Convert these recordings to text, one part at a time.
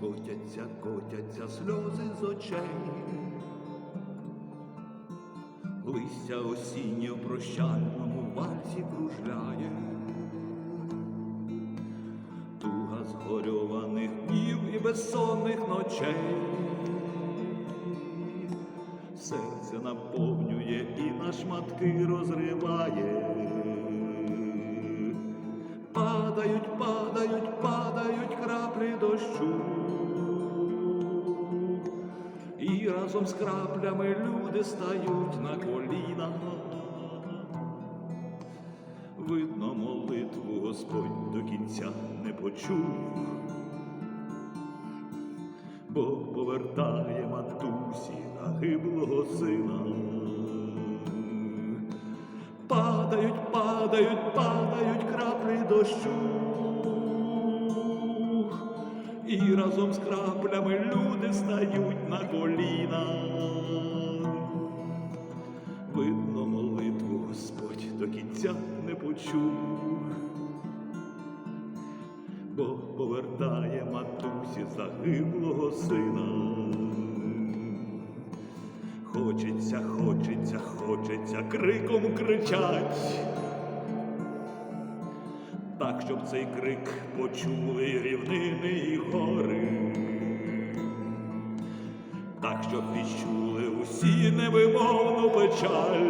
котяться, котяться сльози з очей. Листя осіннє в прощальному вальсі кружляє. Туга згорьованих днів і безсонних ночей. Серце наповнює і на шматки розриває. Падають, падають, падають краплі дощу. І разом з краплями люди стають на коліна. Видно, молитву Господь до кінця не почув, бо повертає матусі загиблого сина. Падають, падають, краплі дощу. І разом з краплями люди стають на коліна. Видно, молитву Господь до кінця не почув, бо повертає матусі загиблого сина. Хочеться, хочеться, хочеться, криком кричать. Так, щоб цей крик почули рівнини і гори, так, щоб відчули усі невимовну печаль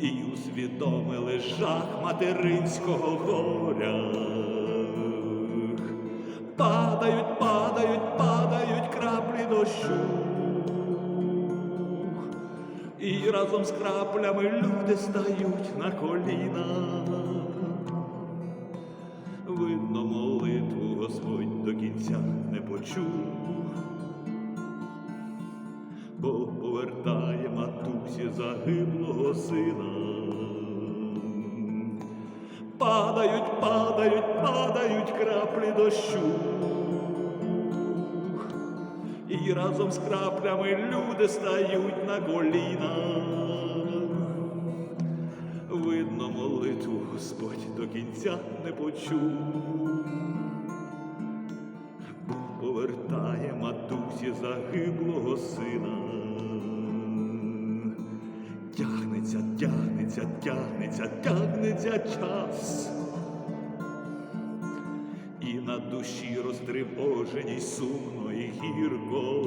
і усвідомили жах материнського горя. Падають, падають, падають краплі дощу. Разом з краплями люди стають на коліна. Видно, молитву Господь до кінця не почув, бо повертає матусі загиблого сина. Падають, падають, падають краплі дощу. І разом з краплями люди стають на коліна. Видно, молитву Господь до кінця не почув, бо повертає матусі загиблого сина. Тягнеться, тягнеться, тягнеться, тягнеться час. Душі розтривоженій сумно і гірко.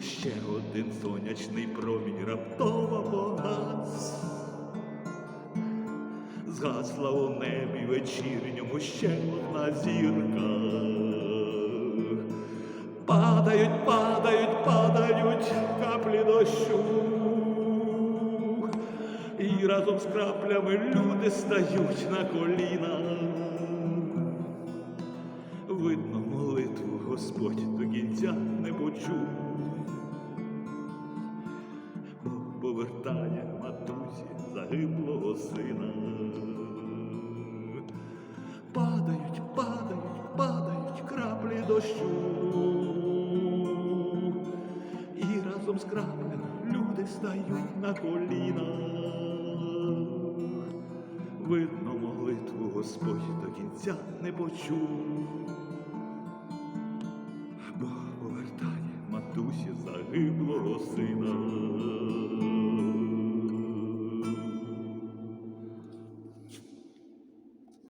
Ще один сонячний промінь раптово погас. Згасла у небі вечірньому ще одна зірка. Падають, падають, падають каплі дощу. І разом з краплями люди стають на коліна. Видно, молитву Господь до кінця не почув, бо повертає матусі загиблого сина. Падають, падають, падають краплі дощу. І разом з краплями люди стають на коліна. Видно, молитву Господь до кінця не почув, загиблого сина.